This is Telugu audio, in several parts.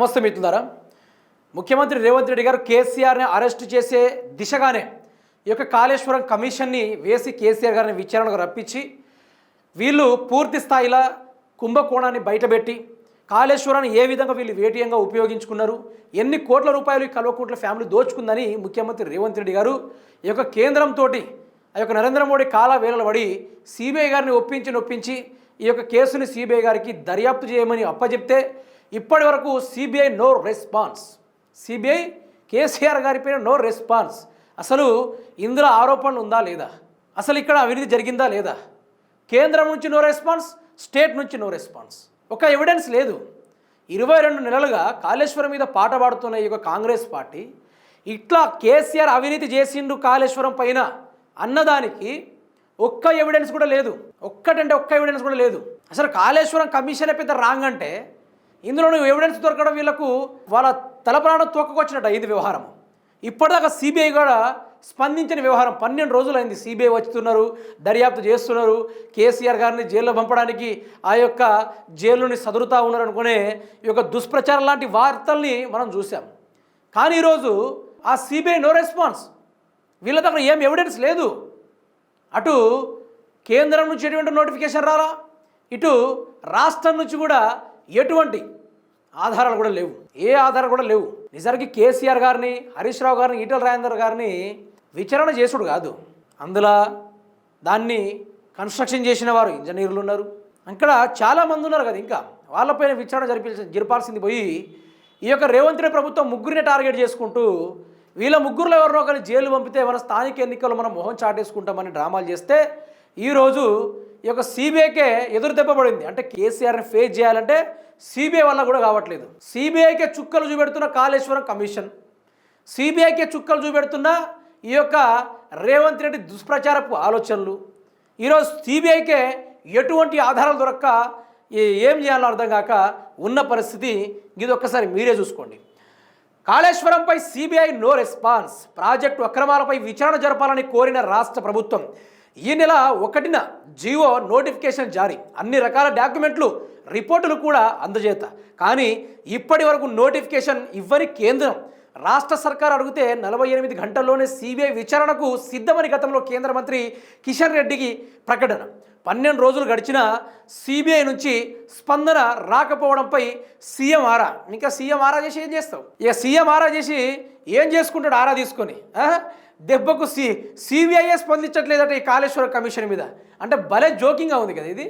నమస్తే మిత్రులారా. ముఖ్యమంత్రి రేవంత్ రెడ్డి గారు కేసీఆర్ని అరెస్ట్ చేసే దిశగానే ఈ యొక్క కాళేశ్వరం కమిషన్ని వేసి కేసీఆర్ గారిని విచారణకు రప్పించి వీళ్ళు పూర్తి స్థాయిలో కుంభకోణాన్ని బయటపెట్టి కాళేశ్వరాన్ని ఏ విధంగా వీళ్ళు వేటియంగా ఉపయోగించుకున్నారు ఎన్ని కోట్ల రూపాయలు ఈ కల్వకోట్ల ఫ్యామిలీ దోచుకుందని ముఖ్యమంత్రి రేవంత్ రెడ్డి గారు ఈ యొక్క కేంద్రంతో ఆ యొక్క నరేంద్ర మోడీ కాల వేలలు పడి సిబిఐ గారిని ఒప్పించి నొప్పించి ఈ యొక్క కేసుని సిబిఐ గారికి దర్యాప్తు చేయమని అప్పచెప్తే ఇప్పటి వరకు CBI no response CBI KCR గారిపైన no response అసలు ఇందులో ఆరోపణలు ఉందా లేదా? అసలు ఇక్కడ అవినీతి జరిగిందా లేదా? కేంద్రం నుంచి నో రెస్పాన్స్ స్టేట్ నుంచి నో రెస్పాన్స్ ఒక ఎవిడెన్స్ లేదు. ఇరవై రెండు నెలలుగా కాళేశ్వరం మీద పాట పాడుతున్న ఈ యొక్క కాంగ్రెస్ పార్టీ ఇట్లా కేసీఆర్ అవినీతి చేసిండు కాళేశ్వరం పైన అన్నదానికి ఒక్క ఎవిడెన్స్ కూడా లేదు. ఒక్కటంటే ఒక్క ఎవిడెన్స్ కూడా లేదు. అసలు కాళేశ్వరం కమిషన్ పెద్ద రాంగ్ అంటే ఇందులో నువ్వు ఎవిడెన్స్ దొరకడం వీళ్ళకు వాళ్ళ తలప్రాణం తోకకొచ్చినట్టు ఇది వ్యవహారం. ఇప్పటిదాకా సిబిఐ కూడా స్పందించిన వ్యవహారం. పన్నెండు రోజులైంది సిబిఐ వచ్చుతున్నారు దర్యాప్తు చేస్తున్నారు. కేసీఆర్ గారిని జైల్లో పంపడానికి ఆ యొక్క జైలుని సదురుతా ఉన్నారు అనుకునే ఈ యొక్క దుష్ప్రచారం లాంటి వార్తల్ని మనం చూసాం కానీ ఈరోజు ఆ సిబిఐ నో రెస్పాన్స్ వీళ్ళ దగ్గర ఏం ఎవిడెన్స్ లేదు. అటు కేంద్రం నుంచి ఎటువంటి నోటిఫికేషన్ రాలా? ఇటు రాష్ట్రం నుంచి కూడా ఎటువంటి ఆధారాలు కూడా లేవు. ఏ ఆధారాలు కూడా లేవు. నిజానికి కేసీఆర్ గారిని హరీష్ రావు గారిని ఈటల రాజేందర్ గారిని విచారణ చేసుడు కాదు. అందులో దాన్ని కన్స్ట్రక్షన్ చేసిన వారు ఇంజనీర్లు ఉన్నారు. అక్కడ చాలామంది ఉన్నారు కదా ఇంకా. వాళ్ళపైన విచారణ జరిపించ జరిపాల్సింది పోయి ఈ యొక్క రేవంత్ రెడ్డి ప్రభుత్వం ముగ్గురినే టార్గెట్ చేసుకుంటూ వీళ్ళ ముగ్గురులో ఎవరినో ఒకరిని జైలు పంపితే మన స్థానిక ఎన్నికల్లో మనం మొహం చాటేసుకుంటామని డ్రామాలు చేస్తే ఈరోజు ఈ యొక్క సిబిఐకే ఎదురు దెబ్బపడింది అంటే కేసీఆర్ని ఫేస్ చేయాలంటే సిబిఐ వల్ల కూడా కావట్లేదు. సిబిఐకే చుక్కలు చూపెడుతున్న కాళేశ్వరం కమిషన్ సిబిఐకే చుక్కలు చూపెడుతున్న ఈ యొక్క రేవంత్ రెడ్డి దుష్ప్రచారపు ఆలోచనలు ఈరోజు సిబిఐకే ఎటువంటి ఆధారాలు దొరక్క ఏ- ఏం చేయాలో అర్థం కాక ఉన్న పరిస్థితి ఇది ఒక్కసారి మీరే చూసుకోండి. కాళేశ్వరంపై సిబిఐ నో రెస్పాన్స్ ప్రాజెక్టు అక్రమాలపై విచారణ జరపాలని కోరిన రాష్ట్ర ప్రభుత్వం ఈ నెల ఒకటిన జియో నోటిఫికేషన్ జారీ. అన్ని రకాల డాక్యుమెంట్లు రిపోర్టులు కూడా అందజేత. కానీ ఇప్పటి వరకు నోటిఫికేషన్ ఇవ్వని కేంద్రం రాష్ట్ర సర్కార్ అడిగితే నలభై ఎనిమిది గంటల్లోనే సిబిఐ విచారణకు సిద్ధమని గతంలో కేంద్ర మంత్రి కిషన్ రెడ్డికి ప్రకటన. పన్నెండు రోజులు గడిచినా సిబిఐ నుంచి స్పందన రాకపోవడంపై సీఎం ఆరా. ఇంకా సీఎం ఆరా చేసి ఏం చేస్తావు? ఇక సీఎం ఆరా చేసి ఏం చేసుకుంటాడు ఆరా తీసుకొని? దెబ్బకు సి సిబిఐఏ స్పందించట్లేదట ఈ కాళేశ్వర కమిషన్ మీద. అంటే భలే జోకింగ్గా ఉంది కదా ఇది.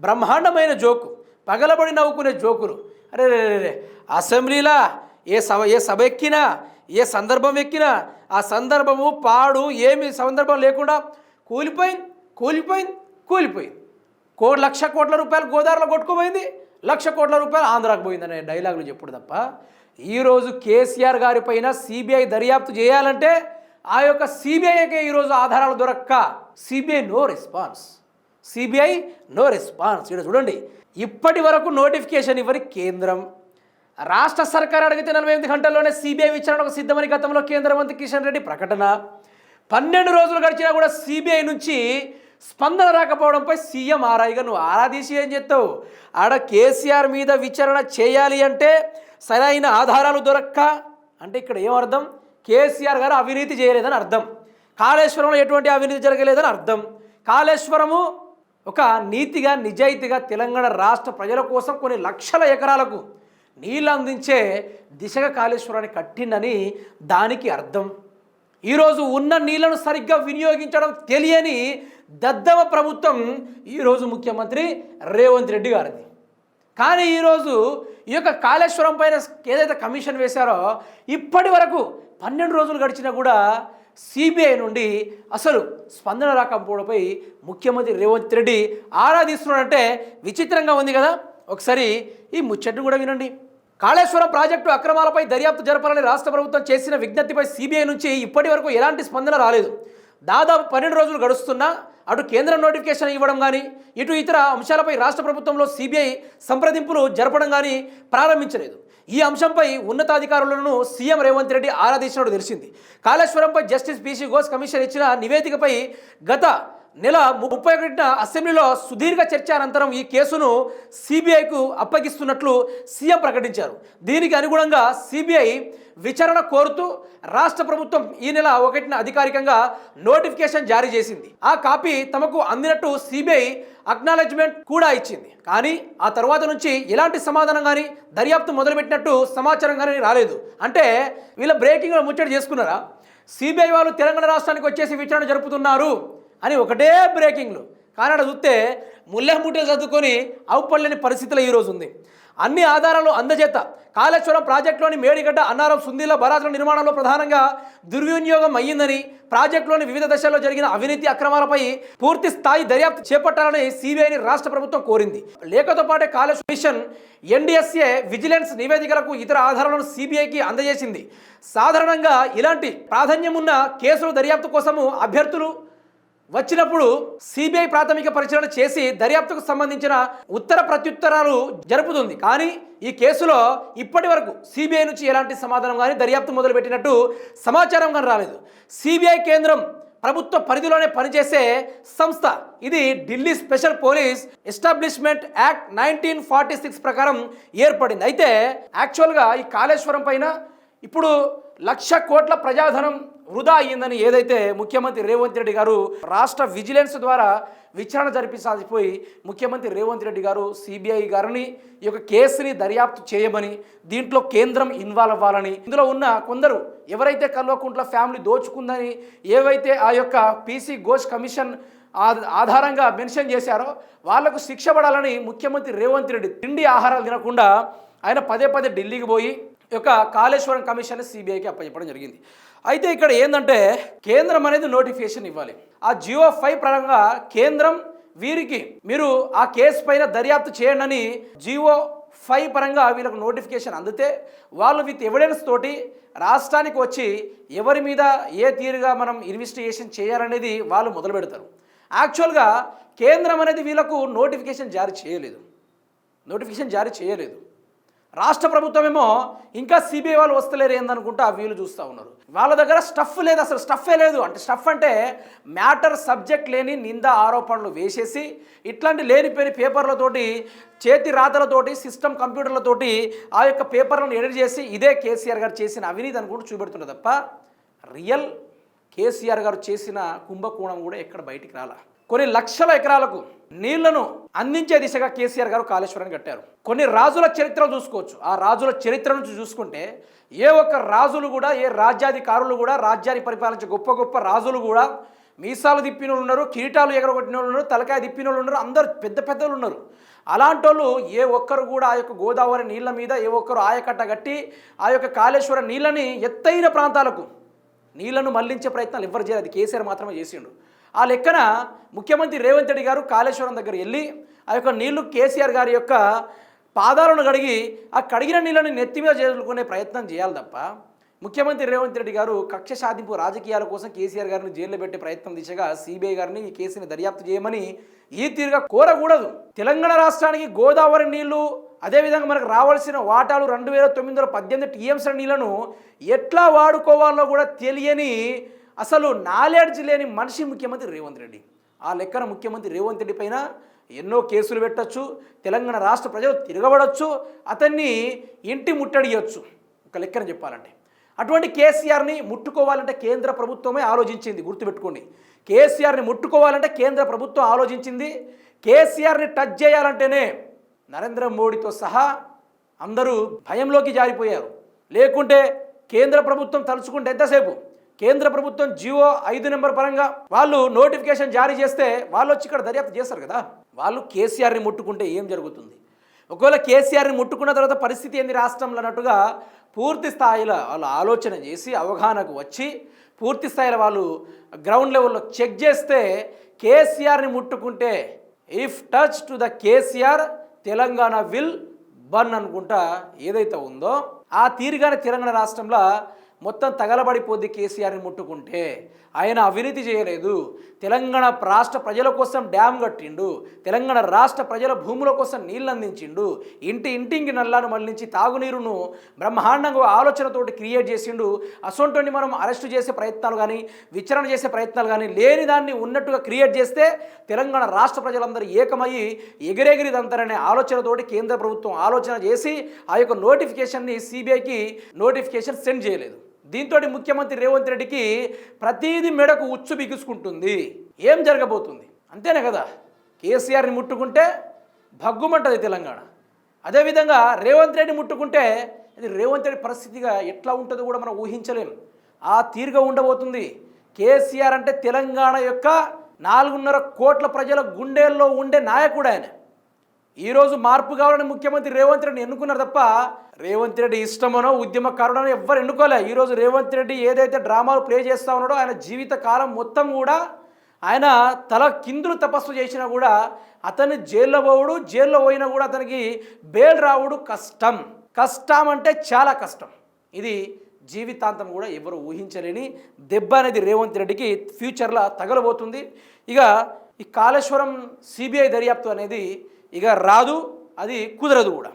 బ్రహ్మాండమైన జోకు. పగలబడి నవ్వుకునే జోకులు. అరే రే రే అసెంబ్లీలా? ఏ సభ ఏ సభ ఎక్కినా? ఏ సందర్భం ఎక్కినా? ఆ సందర్భము పాడు ఏమి సందర్భం లేకుండా కూలిపోయింది కూలిపోయింది కూలిపోయింది. కో లక్ష కోట్ల రూపాయలు గోదావరిలో కొట్టుకుపోయింది లక్ష కోట్ల రూపాయలు ఆంధ్రాకు పోయిందనే డైలాగులు చెప్పుడు తప్ప ఈరోజు కేసీఆర్ గారి పైన సిబిఐ దర్యాప్తు చేయాలంటే ఆ యొక్క సిబిఐకే ఈరోజు ఆధారాలు దొరక్క. CBI no response CBI no response ఇక్కడ చూడండి. ఇప్పటి వరకు నోటిఫికేషన్ ఇవ్వని కేంద్రం. రాష్ట్ర సర్కార్ అడిగితే నలభై ఎనిమిది గంటల్లోనే సిబిఐ విచారణకు సిద్ధమని గతంలో కేంద్ర మంత్రి కిషన్ రెడ్డి ప్రకటన. పన్నెండు రోజులు గడిచినా కూడా సిబిఐ నుంచి స్పందన రాకపోవడంపై సీఎం ఆరాయిగా నువ్వు ఆరాధీసి ఏం చెప్తావు ఆడ కేసీఆర్ మీద విచారణ చేయాలి అంటే సరైన ఆధారాలు దొరక్క? అంటే ఇక్కడ ఏమర్థం? కేసీఆర్ గారు అవినీతి చేయలేదని అర్థం. కాళేశ్వరంలో ఎటువంటి అవినీతి జరగలేదని అర్థం. కాళేశ్వరము ఒక నీతిగా నిజాయితీగా తెలంగాణ రాష్ట్ర ప్రజల కోసం కొన్ని లక్షల ఎకరాలకు నీళ్ళు అందించే దిశగా కాళేశ్వరాన్ని కట్టిందని దానికి అర్థం. ఈరోజు ఉన్న నీళ్ళను సరిగ్గా వినియోగించడం తెలియని దద్దమ ప్రభుత్వం ఈరోజు ముఖ్యమంత్రి రేవంత్ రెడ్డి గారిది. కానీ ఈరోజు ఈ యొక్క కాళేశ్వరం పైన ఏదైతే కమిషన్ వేశారో ఇప్పటి వరకు పన్నెండు రోజులు గడిచినా కూడా సిబిఐ నుండి అసలు స్పందన రాకపోవడంపై ముఖ్యమంత్రి రేవంత్ రెడ్డి ఆరాధిస్తున్నాడంటే విచిత్రంగా ఉంది కదా. ఒకసారి ఈ ముచ్చట్ను కూడా వినండి. కాళేశ్వరం ప్రాజెక్టు అక్రమాలపై దర్యాప్తు జరపాలని రాష్ట్ర ప్రభుత్వం చేసిన విజ్ఞప్తిపై సిబిఐ నుంచి ఇప్పటి వరకు ఎలాంటి స్పందన రాలేదు. దాదాపు పన్నెండు రోజులు గడుస్తున్నా అటు కేంద్రం నోటిఫికేషన్ ఇవ్వడం కానీ ఇటు ఇతర అంశాలపై రాష్ట్ర ప్రభుత్వంలో సిబిఐ సంప్రదింపులు జరపడం కానీ ప్రారంభించలేదు. ఈ అంశంపై ఉన్నతాధికారులను సీఎం రేవంత్ రెడ్డి ఆరాధించినట్టు తెలిసింది. కాళేశ్వరంపై జస్టిస్ పీసీ ఘోష్ కమిషన్ ఇచ్చిన నివేదికపై గత నెల ముప్పై ఒకటిన అసెంబ్లీలో సుదీర్ఘ చర్చ అనంతరం ఈ కేసును సిబిఐకు అప్పగిస్తున్నట్లు సీఎం ప్రకటించారు. దీనికి అనుగుణంగా సిబిఐ విచారణ కోరుతూ రాష్ట్ర ప్రభుత్వం ఈ నెల ఒకటిన అధికారికంగా నోటిఫికేషన్ జారీ చేసింది. ఆ కాపీ తమకు అందినట్టు సిబిఐ అక్నాలెడ్జ్మెంట్ కూడా ఇచ్చింది. కానీ ఆ తర్వాత నుంచి ఎలాంటి సమాధానం కానీ దర్యాప్తు మొదలుపెట్టినట్టు సమాచారం కానీ రాలేదు. అంటే వీళ్ళ బ్రేకింగ్ ముచ్చట చేసుకున్నారా? సిబిఐ వాళ్ళు తెలంగాణ రాష్ట్రానికి వచ్చేసి విచారణ జరుపుతున్నారు అని ఒకటే బ్రేకింగ్లు కానీ అక్కడ చూస్తే ముల్లెముట్టెలు చదువుకొని అవుపడలేని పరిస్థితులు ఈరోజు ఉంది. అన్ని ఆధారాలు అందజేత. కాళేశ్వరం ప్రాజెక్టులోని మేడిగడ్డ అన్నారం సుందీల బరాజుల నిర్మాణంలో ప్రధానంగా దుర్వినియోగం అయ్యిందని ప్రాజెక్టులోని వివిధ దశల్లో జరిగిన అవినీతి అక్రమాలపై పూర్తి స్థాయి దర్యాప్తు చేపట్టాలని సిబిఐని రాష్ట్ర ప్రభుత్వం కోరింది. లేఖతో పాటే కాళేశ్వర మిషన్ ఎన్డీఎస్ఏ విజిలెన్స్ నివేదికలకు ఇతర ఆధారాలను సిబిఐకి అందజేసింది. సాధారణంగా ఇలాంటి ప్రాధాన్యం ఉన్న కేసుల దర్యాప్తు కోసము అభ్యర్థులు వచ్చినప్పుడు సిబిఐ ప్రాథమిక పరిశీలన చేసి దర్యాప్తుకు సంబంధించిన ఉత్తర ప్రత్యుత్తరాలు జరుపుతుంది. కానీ ఈ కేసులో ఇప్పటి వరకు సిబిఐ నుంచి ఎలాంటి సమాధానం కానీ దర్యాప్తు మొదలుపెట్టినట్టు సమాచారం కానీ రాలేదు. సిబిఐ కేంద్రం ప్రభుత్వ పరిధిలోనే పనిచేసే సంస్థ. ఇది Delhi special police establishment act nineteen forty six ప్రకారం ఏర్పడింది. అయితే యాక్చువల్గా ఈ కాళేశ్వరం పైన ఇప్పుడు లక్ష కోట్ల ప్రజాధనం వృధా అయ్యిందని ఏదైతే ముఖ్యమంత్రి రేవంత్ రెడ్డి గారు రాష్ట్ర విజిలెన్స్ ద్వారా విచారణ జరిపి ముఖ్యమంత్రి రేవంత్ రెడ్డి గారు సిబిఐ గారిని ఈ యొక్క కేసుని దర్యాప్తు చేయమని దీంట్లో కేంద్రం ఇన్వాల్వ్ అవ్వాలని ఇందులో ఉన్న కొందరు ఎవరైతే కల్వకుంట్ల ఫ్యామిలీ దోచుకుందని ఏవైతే ఆ యొక్క పీసీ ఘోష్ కమిషన్ ఆధారంగా మెన్షన్ చేశారో వాళ్ళకు శిక్ష పడాలని ముఖ్యమంత్రి రేవంత్ రెడ్డి తిండి ఆహారాలు తినకుండా ఆయన పదే పదే ఢిల్లీకి పోయి యొక్క కాళేశ్వరం కమిషన్ సిబిఐకి అప్పచెప్పడం జరిగింది. అయితే ఇక్కడ ఏంటంటే కేంద్రం అనేది నోటిఫికేషన్ ఇవ్వాలి. ఆ జియో ఫైవ్ పరంగా కేంద్రం వీరికి మీరు ఆ కేసు పైన దర్యాప్తు చేయండి అని జియో ఫైవ్ పరంగా వీళ్ళకు నోటిఫికేషన్ అందితే వాళ్ళు విత్ ఎవిడెన్స్ తోటి రాష్ట్రానికి వచ్చి ఎవరి మీద ఏ తీరుగా మనం ఇన్వెస్టిగేషన్ చేయాలనేది వాళ్ళు మొదలు పెడతారు. యాక్చువల్గా కేంద్రం అనేది వీళ్ళకు నోటిఫికేషన్ జారీ చేయలేదు. నోటిఫికేషన్ జారీ చేయలేదు. రాష్ట్ర ప్రభుత్వమేమో ఇంకా సిబిఐ వాళ్ళు వస్తలేరు ఏందనుకుంటా వీళ్ళు చూస్తూ ఉన్నారు. వాళ్ళ దగ్గర స్టఫ్ లేదు అసలు స్టఫే లేదు. అంటే స్టఫ్ అంటే మ్యాటర్ సబ్జెక్ట్ లేని నింద ఆరోపణలు వేసేసి ఇట్లాంటి లేనిపోయిన పేపర్లతోటి చేతి రాతలతోటి సిస్టమ్ కంప్యూటర్లతోటి ఆ యొక్క పేపర్లను ఎడిట్ చేసి ఇదే కేసీఆర్ గారు చేసిన అవినీతి అనుకుంటూ చూపెడుతున్నారు తప్ప రియల్ కేసీఆర్ గారు చేసిన కుంభకోణం కూడా ఎక్కడ బయటికి రాలా? కొన్ని లక్షల ఎకరాలకు నీళ్ళను అందించే దిశగా కేసీఆర్ గారు కాళేశ్వరాన్ని కట్టారు. కొన్ని రాజుల చరిత్రలు చూసుకోవచ్చు. ఆ రాజుల చరిత్ర నుంచి చూసుకుంటే ఏ ఒక్క రాజులు కూడా ఏ రాజ్యాధికారులు కూడా రాజ్యాన్ని పరిపాలించే గొప్ప గొప్ప రాజులు కూడా మీసాలు తిప్పిన వాళ్ళు ఉన్నారు కిరీటాలు ఎగరగొట్టిన వాళ్ళు ఉన్నారు తలకాయ తిప్పిన వాళ్ళు ఉన్నారు అందరు పెద్ద పెద్దలు ఉన్నారు. అలాంటి వాళ్ళు ఏ ఒక్కరు కూడా ఆ యొక్క గోదావరి నీళ్ళ మీద ఏ ఒక్కరు ఆయకట్ట కట్టి ఆ యొక్క కాళేశ్వర నీళ్ళని ఎత్తైన ప్రాంతాలకు నీళ్ళను మళ్ళించే ప్రయత్నాలు ఎవరు చేయలేదు. అది కేసీఆర్ మాత్రమే చేసిండు. ఆ లెక్కన ముఖ్యమంత్రి రేవంత్ రెడ్డి గారు కాళేశ్వరం దగ్గర వెళ్ళి ఆ యొక్క నీళ్ళు కేసీఆర్ గారి యొక్క పాదాలను కడిగి ఆ కడిగిన నీళ్ళని నెత్తి మీద చేసుకునే ప్రయత్నం చేయాలి తప్ప ముఖ్యమంత్రి రేవంత్ రెడ్డి గారు కక్ష సాధింపు రాజకీయాల కోసం కేసీఆర్ గారిని జైల్లో పెట్టే ప్రయత్నం దిశగా సిబిఐ గారిని ఈ కేసుని దర్యాప్తు చేయమని ఈ తీరుగా కోరకూడదు. తెలంగాణ రాష్ట్రానికి గోదావరి నీళ్ళు అదేవిధంగా మనకు రావాల్సిన వాటాలు రెండు వేల తొమ్మిది వందల పద్దెనిమిది టీఎంసీ నీళ్ళను ఎట్లా వాడుకోవాలో కూడా తెలియని అసలు నాలెడ్జ్ లేని మనిషి ముఖ్యమంత్రి రేవంత్ రెడ్డి. ఆ లెక్కన ముఖ్యమంత్రి రేవంత్ రెడ్డి పైన ఎన్నో కేసులు పెట్టచ్చు తెలంగాణ రాష్ట్ర ప్రజలు తిరగబడచ్చు అతన్ని ఇంటి ముట్టడియచ్చు. ఒక లెక్కన చెప్పాలంటే. అటువంటి కేసీఆర్ని ముట్టుకోవాలంటే కేంద్ర ప్రభుత్వమే ఆలోచించింది గుర్తుపెట్టుకోండి. కేసీఆర్ని ముట్టుకోవాలంటే కేంద్ర ప్రభుత్వం ఆలోచించింది. కేసీఆర్ని టచ్ చేయాలంటేనే నరేంద్ర మోడీతో సహా అందరూ భయంలోకి జారిపోయారు. లేకుంటే కేంద్ర ప్రభుత్వం తలుచుకుంటే ఎంతసేపు? కేంద్ర ప్రభుత్వం జియో ఐదు నెంబర్ పరంగా వాళ్ళు నోటిఫికేషన్ జారీ చేస్తే వాళ్ళు వచ్చి ఇక్కడ దర్యాప్తు చేస్తారు కదా. వాళ్ళు కేసీఆర్ని ముట్టుకుంటే ఏం జరుగుతుంది? ఒకవేళ కేసీఆర్ని ముట్టుకున్న తర్వాత పరిస్థితి ఏంది రాష్ట్రంలో అన్నట్టుగా పూర్తి స్థాయిలో వాళ్ళు ఆలోచన చేసి అవగాహనకు వచ్చి పూర్తి స్థాయిలో వాళ్ళు గ్రౌండ్ లెవెల్లో చెక్ చేస్తే కేసీఆర్ని ముట్టుకుంటే if touch to the KCR Telangana will burn అనుకుంటా ఏదైతే ఉందో ఆ తీరుగానే తెలంగాణ రాష్ట్రంలో మొత్తం తగలబడిపోద్ది కేసీఆర్ని ముట్టుకుంటే. ఆయన అవినీతి చేయలేదు. తెలంగాణ రాష్ట్ర ప్రజల కోసం డ్యామ్ కట్టిండు. తెలంగాణ రాష్ట్ర ప్రజల భూముల కోసం నీళ్ళు అందించిండు ఇంటి ఇంటింటి నల్లాను మళ్ళించి తాగునీరును బ్రహ్మాండంగా ఆలోచనతోటి క్రియేట్ చేసిండు. అసొంటోని మనం అరెస్ట్ చేసే ప్రయత్నాలు కానీ విచారణ చేసే ప్రయత్నాలు కానీ లేని దాన్ని ఉన్నట్టుగా క్రియేట్ చేస్తే తెలంగాణ రాష్ట్ర ప్రజలందరూ ఏకమయ్యి ఎగిరెగిరిదంతారనే ఆలోచనతోటి కేంద్ర ప్రభుత్వం ఆలోచన చేసి ఆ యొక్క నోటిఫికేషన్ని సిబిఐకి నోటిఫికేషన్ సెండ్ చేయలేదు. దీంతో ముఖ్యమంత్రి రేవంత్ రెడ్డికి ప్రతీది మెడకు ఉచ్చు బిగుసుకుంటుంది. ఏం జరగబోతుంది? అంతేనే కదా? కేసీఆర్ని ముట్టుకుంటే భగ్గుమంటది తెలంగాణ. అదేవిధంగా రేవంత్ రెడ్డి ముట్టుకుంటే ఇది రేవంత్ రెడ్డి పరిస్థితిగా ఎట్లా ఉంటుందో కూడా మనం ఊహించలేం. ఆ తీరుగా ఉండబోతుంది. కేసీఆర్ అంటే తెలంగాణ యొక్క నాలుగున్నర కోట్ల ప్రజల గుండెల్లో ఉండే నాయకుడు ఆయన. ఈరోజు మార్పు కావాలని ముఖ్యమంత్రి రేవంత్ రెడ్డిని ఎన్నుకున్నారు తప్ప రేవంత్ రెడ్డి ఇష్టమనో ఉద్యమకారుడనో ఎవ్వరు ఎన్నుకోలే. ఈరోజు రేవంత్ రెడ్డి ఏదైతే డ్రామాలు ప్లే చేస్తా ఉన్నాడో ఆయన జీవిత కాలం మొత్తం కూడా ఆయన తల కిందులు తపస్సు చేసినా కూడా అతన్ని జైల్లో పోవుడు జైల్లో పోయినా కూడా అతనికి బెయిల్ రావుడు కష్టం. కష్టం అంటే చాలా కష్టం. ఇది జీవితాంతం కూడా ఎవరు ఊహించలేని దెబ్బ అనేది రేవంత్ రెడ్డికి ఫ్యూచర్లో తగలబోతుంది. ఇక ఈ కాళేశ్వరం సిబిఐ దర్యాప్తు అనేది ఇక రాదు అది కుదరదు కూడా.